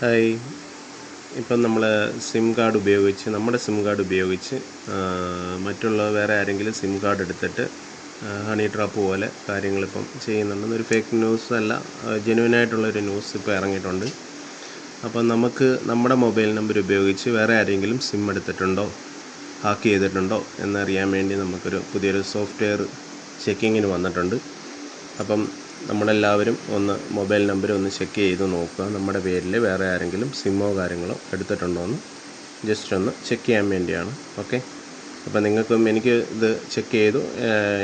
Hi ഇപ്പം നമ്മൾ SIM card ഉപയോഗിച്ച് നമ്മുടെ സിം കാർഡ് ഉപയോഗിച്ച് മറ്റുള്ള വേറെ ആരെങ്കിലും സിം കാർഡ് എടുത്തിട്ട് ഹണി ട്രാപ്പ് പോലെ കാര്യങ്ങളിപ്പം ചെയ്യുന്നുണ്ടെന്നൊരു ഫേക്ക് ന്യൂസ് അല്ല ജെന്യൂൻ ആയിട്ടുള്ളൊരു ന്യൂസ് ഇപ്പോൾ ഇറങ്ങിയിട്ടുണ്ട്. അപ്പം നമുക്ക് നമ്മുടെ മൊബൈൽ നമ്പർ ഉപയോഗിച്ച് വേറെ ആരെങ്കിലും സിം എടുത്തിട്ടുണ്ടോ ഹാക്ക് ചെയ്തിട്ടുണ്ടോ എന്നറിയാൻ വേണ്ടി നമുക്കൊരു പുതിയൊരു സോഫ്റ്റ്വെയർ ചെക്കിങ്ങിന് വന്നിട്ടുണ്ട്. അപ്പം നമ്മളെല്ലാവരും ഒന്ന് മൊബൈൽ നമ്പർ ഒന്ന് ചെക്ക് ചെയ്ത് നോക്കുക. നമ്മുടെ പേരിൽ വേറെ ആരെങ്കിലും സിമ്മോ കാര്യങ്ങളോ എടുത്തിട്ടുണ്ടോ എന്ന് ജസ്റ്റ് ഒന്ന് ചെക്ക് ചെയ്യാൻ വേണ്ടിയാണ്. ഓക്കെ അപ്പം നിങ്ങൾക്കും എനിക്ക് ഇത് ചെക്ക് ചെയ്തു.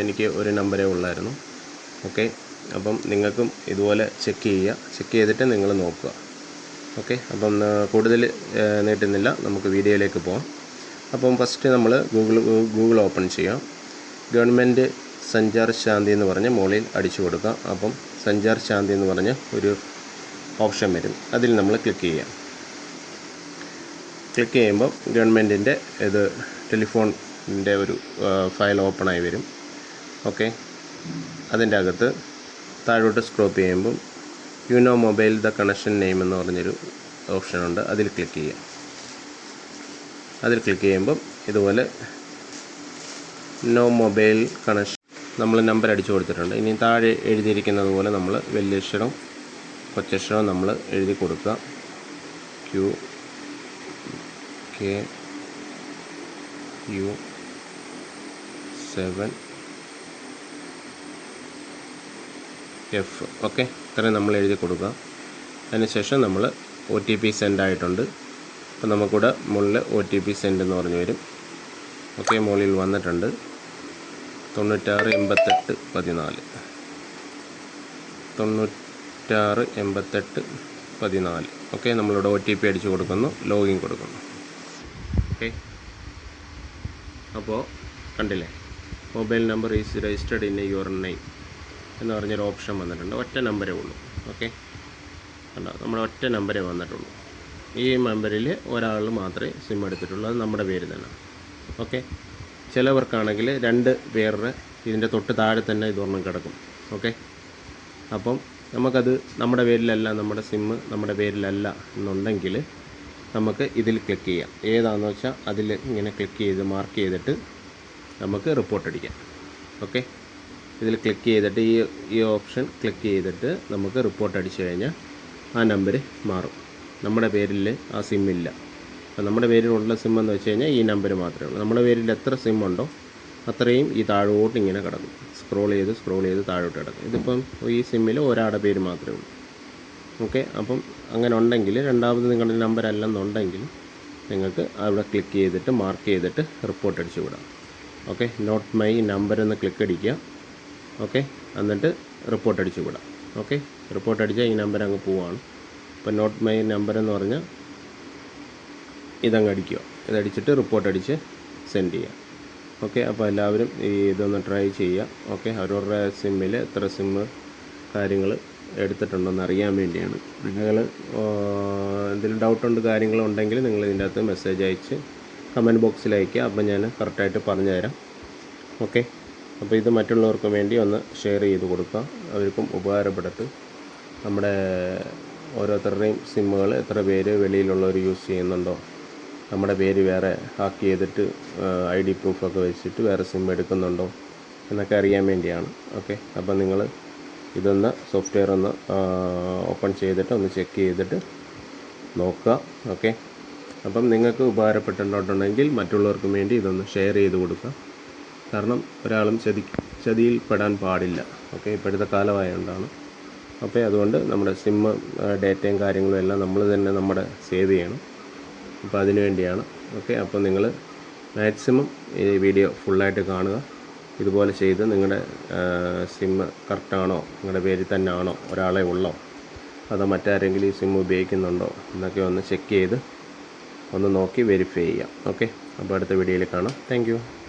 എനിക്ക് ഒരു നമ്പരേ ഉള്ളായിരുന്നു. ഓക്കെ അപ്പം നിങ്ങൾക്കും ഇതുപോലെ ചെക്ക് ചെയ്യുക. ചെക്ക് ചെയ്തിട്ട് നിങ്ങൾ നോക്കുക. ഓക്കെ അപ്പം കൂടുതൽ നീട്ടുന്നില്ല. നമുക്ക് വീഡിയോയിലേക്ക് പോകാം അപ്പം ഫസ്റ്റ് നമ്മൾ ഗൂഗിൾ ഗൂഗിൾ ഓപ്പൺ ചെയ്യാം. ഗവൺമെന്റ് സഞ്ചാർ ശാന്തി എന്ന് പറഞ്ഞ് മുകളിൽ അടിച്ചു കൊടുക്കാം അപ്പം സഞ്ചാർ ശാന്തി എന്ന് പറഞ്ഞ് ഒരു ഓപ്ഷൻ വരും. അതിൽ നമ്മൾ ക്ലിക്ക് ചെയ്യാം. ക്ലിക്ക് ചെയ്യുമ്പോൾ ഗവൺമെന്റിന്റെ ഇത് ടെലിഫോണിന്റെ ഒരു ഫയൽ ഓപ്പണായി വരും. ഓക്കെ. അതിന്റെ അകത്ത് താഴോട്ട് സ്ക്രോപ്പ് ചെയ്യുമ്പം you know mobile the connection name എന്ന് പറഞ്ഞൊരു ഓപ്ഷനുണ്ട് അതിൽ ക്ലിക്ക് ചെയ്യാം. അതിൽ ക്ലിക്ക് ചെയ്യുമ്പം ഇതുപോലെ നോ മൊബൈൽ കണക്ഷൻ നമ്മൾ നമ്പർ അടിച്ചു കൊടുത്തിട്ടുണ്ട്. ഇനി താഴെ എഴുതിയിരിക്കുന്നത് പോലെ നമ്മൾ വലിയക്ഷരം കൊച്ചക്ഷരം നമ്മൾ എഴുതി കൊടുക്കുക. Q K U seven F okay ഇത്രയും നമ്മൾ എഴുതി കൊടുക്കുക. അതിനുശേഷം നമ്മൾ ഒ ടി പി സെൻഡ് ആയിട്ടുണ്ട്. അപ്പോൾ നമുക്കിവിടെ മുകളിൽ ഒ ടി പി സെൻഡ് എന്ന് പറഞ്ഞു വരും. ഓക്കെ മുകളിൽ വന്നിട്ടുണ്ട്. തൊണ്ണൂറ്റാറ് എൺപത്തെട്ട് പതിനാല്. തൊണ്ണൂറ്റാറ് എൺപത്തെട്ട് പതിനാല്. ഓക്കെ നമ്മളിവിടെ ഒ ടി പി അടിച്ചു കൊടുക്കുന്നു ലോഗിൻ കൊടുക്കുന്നു. ഓക്കെ. അപ്പോൾ കണ്ടില്ലേ? Mobile number is registered in your name എന്ന് പറഞ്ഞൊരു ഓപ്ഷൻ വന്നിട്ടുണ്ട്. ഒറ്റ നമ്പരേ ഉള്ളൂ. ഓക്കെ. കണ്ടോ? നമ്മുടെ ഒറ്റ നമ്പരേ വന്നിട്ടുള്ളൂ. ഈ നമ്പറിൽ ഒരാൾ മാത്രമേ സിം എടുത്തിട്ടുള്ളൂ. അത് നമ്മുടെ പേര് തന്നെ. ഓക്കെ. ചിലവർക്കാണെങ്കിൽ രണ്ട് പേരുടെ ഇതിന്റെ തൊട്ട് താഴെ തന്നെ ഇതൊരെണ്ണം കിടക്കും. ഓക്കെ? അപ്പം നമുക്കത് നമ്മുടെ പേരിലല്ല നമ്മുടെ സിമ്മ് നമ്മുടെ പേരിലല്ല എന്നുണ്ടെങ്കിൽ നമുക്ക് ഇതിൽ ക്ലിക്ക് ചെയ്യാം. ഏതാണെന്ന് വെച്ചാൽ അതിൽ ഇങ്ങനെ ക്ലിക്ക് ചെയ്ത് മാർക്ക് ചെയ്തിട്ട് നമുക്ക് റിപ്പോർട്ട് അടിക്കാം. ഓക്കെ? ഇതിൽ ക്ലിക്ക് ചെയ്തിട്ട് ഈ ഈ ഓപ്ഷൻ ക്ലിക്ക് ചെയ്തിട്ട് നമുക്ക് റിപ്പോർട്ട് അടിച്ചു കഴിഞ്ഞാൽ ആ നമ്പർ മാറും. നമ്മുടെ പേരിൽ ആ സിം ഇല്ല അപ്പം നമ്മുടെ പേരിലുള്ള സിം എന്ന് വെച്ച് കഴിഞ്ഞാൽ ഈ നമ്പർ മാത്രമേ ഉള്ളൂ. നമ്മുടെ പേരിൽ എത്ര സിം ഉണ്ടോ അത്രയും ഈ താഴോട്ട് ഇങ്ങനെ കിടക്കും. സ്ക്രോൾ ചെയ്ത് സ്ക്രോൾ ചെയ്ത് താഴോട്ട് കിടക്കും. ഇതിപ്പം ഈ സിമ്മിൽ ഒരാളുടെ പേര് മാത്രമേ ഉള്ളൂ. ഓക്കെ അപ്പം അങ്ങനെ ഉണ്ടെങ്കിൽ രണ്ടാമത് നിങ്ങളുടെ നമ്പർ അല്ലെന്നുണ്ടെങ്കിൽ നിങ്ങൾക്ക് അവിടെ ക്ലിക്ക് ചെയ്തിട്ട് മാർക്ക് ചെയ്തിട്ട് റിപ്പോർട്ട് അടിച്ചു വിടാം. ഓക്കെ നോട്ട് മൈ നമ്പർ എന്ന് ക്ലിക്ക് അടിക്കുക. ഓക്കെ എന്നിട്ട് റിപ്പോർട്ട് അടിച്ചു വിടാം. ഓക്കെ റിപ്പോർട്ട് അടിച്ചാൽ ഈ നമ്പർ അങ്ങ് പോവാണ്. അപ്പോൾ നോട്ട് മൈ നമ്പർ എന്ന് പറഞ്ഞാൽ ഇതങ്ങ് അടിക്കുക. ഇതടിച്ചിട്ട് റിപ്പോർട്ട് അടിച്ച് സെൻഡ് ചെയ്യുക. ഓക്കെ അപ്പോൾ എല്ലാവരും ഈ ഇതൊന്ന് ട്രൈ ചെയ്യുക. ഓക്കെ അവരവരുടെ സിമ്മിൽ എത്ര സിമ്മ് കാര്യങ്ങൾ എടുത്തിട്ടുണ്ടെന്ന് അറിയാൻ വേണ്ടിയാണ്. നിങ്ങൾ എന്തെങ്കിലും ഡൗട്ടുണ്ട് കാര്യങ്ങളുണ്ടെങ്കിൽ നിങ്ങൾ ഇതിന്റെ അകത്ത് മെസ്സേജ് അയച്ച് കമന്റ് ബോക്സിൽ അയയ്ക്കുക. അപ്പോൾ ഞാൻ കറക്റ്റായിട്ട് പറഞ്ഞുതരാം. ഓക്കെ അപ്പോൾ ഇത് മറ്റുള്ളവർക്ക് വേണ്ടി ഒന്ന് ഷെയർ ചെയ്ത് കൊടുക്കുക. അവർക്കും ഉപകാരപ്പെടട്ട് നമ്മുടെ ഓരോരുത്തരുടെയും സിമ്മുകൾ എത്ര പേര് വെളിയിലുള്ളവർ യൂസ് ചെയ്യുന്നുണ്ടോ? നമ്മുടെ പേര് വേറെ ഹാക്ക് ചെയ്തിട്ട് ഐ ഡി പ്രൂഫൊക്കെ വെച്ചിട്ട് വേറെ സിം എടുക്കുന്നുണ്ടോ എന്നൊക്കെ അറിയാൻ വേണ്ടിയാണ്. ഓക്കെ അപ്പോൾ നിങ്ങൾ ഇതൊന്ന് സോഫ്റ്റ്വെയർ ഒന്ന് ഓപ്പൺ ചെയ്തിട്ട് ഒന്ന് ചെക്ക് ചെയ്തിട്ട് നോക്കുക. ഓക്കെ അപ്പം നിങ്ങൾക്ക് ഉപകാരപ്പെട്ടിട്ടുണ്ടെങ്കിൽ മറ്റുള്ളവർക്കും വേണ്ടി ഇതൊന്ന് ഷെയർ ചെയ്ത് കൊടുക്കുക. കാരണം ഒരാളും ചതി ചതിയിൽപ്പെടാൻ പാടില്ല. ഓക്കെ ഇപ്പോഴത്തെ കാലമായതുകൊണ്ടാണ് അപ്പോൾ അതുകൊണ്ട് നമ്മുടെ സിമ്മ് ഡേറ്റയും കാര്യങ്ങളും എല്ലാം നമ്മൾ തന്നെ നമ്മുടെ സേവ് ചെയ്യണം. അപ്പോൾ അതിനു വേണ്ടിയാണ്. ഓക്കെ അപ്പോൾ നിങ്ങൾ മാക്സിമം ഈ വീഡിയോ ഫുള്ളായിട്ട് കാണുക. ഇതുപോലെ ചെയ്ത് നിങ്ങളുടെ സിമ്മ് കറക്റ്റാണോ? നിങ്ങളുടെ പേരിൽ തന്നെ ആണോ ഒരാളെ ഉള്ളോ? അതോ മറ്റാരെങ്കിലും ഈ സിം ഉപയോഗിക്കുന്നുണ്ടോ? എന്നൊക്കെ ഒന്ന് ചെക്ക് ചെയ്ത് ഒന്ന് നോക്കി വെരിഫൈ ചെയ്യാം. ഓക്കെ അപ്പോൾ അടുത്ത വീഡിയോയിൽ കാണാം. താങ്ക്